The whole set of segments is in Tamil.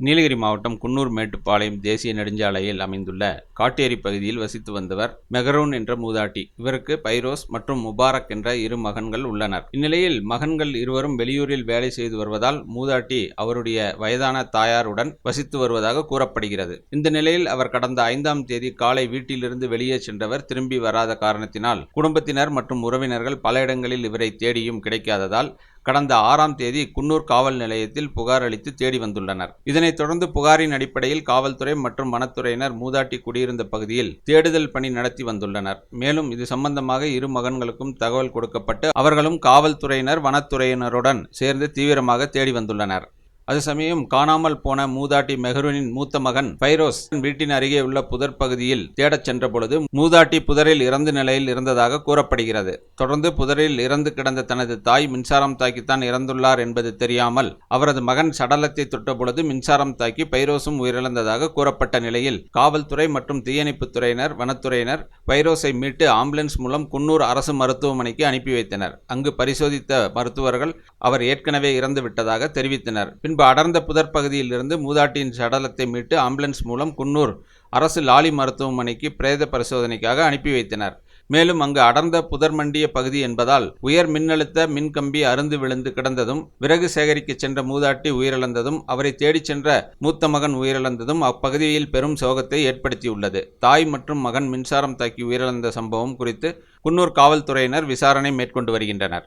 நீலகிரி மாவட்டம் குன்னூர் மேட்டுப்பாளையம் தேசிய நெடுஞ்சாலையில் அமைந்துள்ள காட்டேரி பகுதியில் வசித்து வந்தவர் மெகரூன் என்ற மூதாட்டி. இவருக்கு பைரோஸ் மற்றும் முபாரக் என்ற இரு மகன்கள் உள்ளனர். இந்நிலையில் மகன்கள் இருவரும் வெளியூரில் வேலை செய்து வருவதால் மூதாட்டி அவருடைய வயதான தாயாருடன் வசித்து வருவதாக கூறப்படுகிறது. இந்த நிலையில் அவர் கடந்த ஐந்தாம் தேதி காலை வீட்டிலிருந்து வெளியே சென்றவர் திரும்பி வராத காரணத்தினால் குடும்பத்தினர் மற்றும் உறவினர்கள் பல இடங்களில் இவரை தேடியும் கிடைக்காததால் கடந்த ஆறாம் தேதி குன்னூர் காவல் நிலையத்தில் புகார் அளித்து தேடி வந்துள்ளனர். இதனைத் தொடர்ந்து புகாரின் அடிப்படையில் காவல்துறை மற்றும் வனத்துறையினர் மூதாட்டி குடியிருந்த பகுதியில் தேடுதல் பணி நடத்தி வந்துள்ளனர். மேலும் இது சம்பந்தமாக இரு மகன்களுக்கும் தகவல் கொடுக்கப்பட்டு அவர்களும் காவல்துறையினர் வனத்துறையினருடன் சேர்ந்து தீவிரமாக தேடி வந்துள்ளனர். அது சமயம் காணாமல் போன மூதாட்டி மெஹருனின் மூத்த மகன் பைரோஸ் வீட்டின் அருகே உள்ள புதர் பகுதியில் தேடச் சென்றபொழுது மூதாட்டி புதரில் இறந்த நிலையில் இருந்ததாக கூறப்படுகிறது. தொடர்ந்து புதரில் இறந்து கிடந்த தனது தாய் மின்சாரம் தாக்கித்தான் இறந்துள்ளார் என்பது தெரியாமல் அவரது மகன் சடலத்தை தொட்டபொழுது மின்சாரம் தாக்கி பைரோஸும் உயிரிழந்ததாக கூறப்பட்ட நிலையில் காவல்துறை மற்றும் தீயணைப்புத் துறையினர் வனத்துறையினர் பைரோஸை மீட்டு ஆம்புலன்ஸ் மூலம் குன்னூர் அரசு மருத்துவமனைக்கு அனுப்பி வைத்தனர். அங்கு பரிசோதித்த மருத்துவர்கள் அவர் ஏற்கனவே இறந்து விட்டதாக தெரிவித்தனர் பின்பு அடர்ந்த புதர் பகுதியில் இருந்து மூதாட்டியின் சடலத்தை மீட்டு ஆம்புலன்ஸ் மூலம் குன்னூர் அரசு லாலி மருத்துவமனைக்கு பிரேத பரிசோதனைக்காக அனுப்பி வைத்தனர். மேலும் அங்கு அடர்ந்த புதர் மண்டிய பகுதி என்பதால் உயர் மின்னழுத்த மின்கம்பி அருந்து விழுந்து கிடந்ததும் விறகு சேகரிக்க சென்ற மூதாட்டி உயிரிழந்ததும் அவரை தேடிச் சென்ற மூத்த மகன் உயிரிழந்ததும் அப்பகுதியில் பெரும் சோகத்தை ஏற்படுத்தியுள்ளது. தாய் மற்றும் மகன் மின்சாரம் தாக்கி உயிரிழந்த சம்பவம் குறித்து குன்னூர் காவல்துறையினர் விசாரணை மேற்கொண்டு வருகின்றனர்.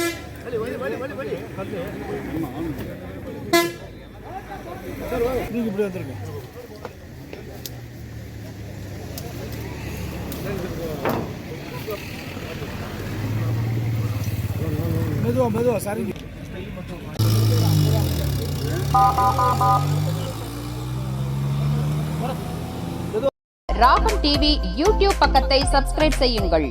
நீங்க இப்படி வந்துருக்கேன் மெதுவா மெதுவா சரிங்க ராகம் டிவி யூடியூப் பக்கத்தை சப்ஸ்கிரைப் செய்யுங்கள்.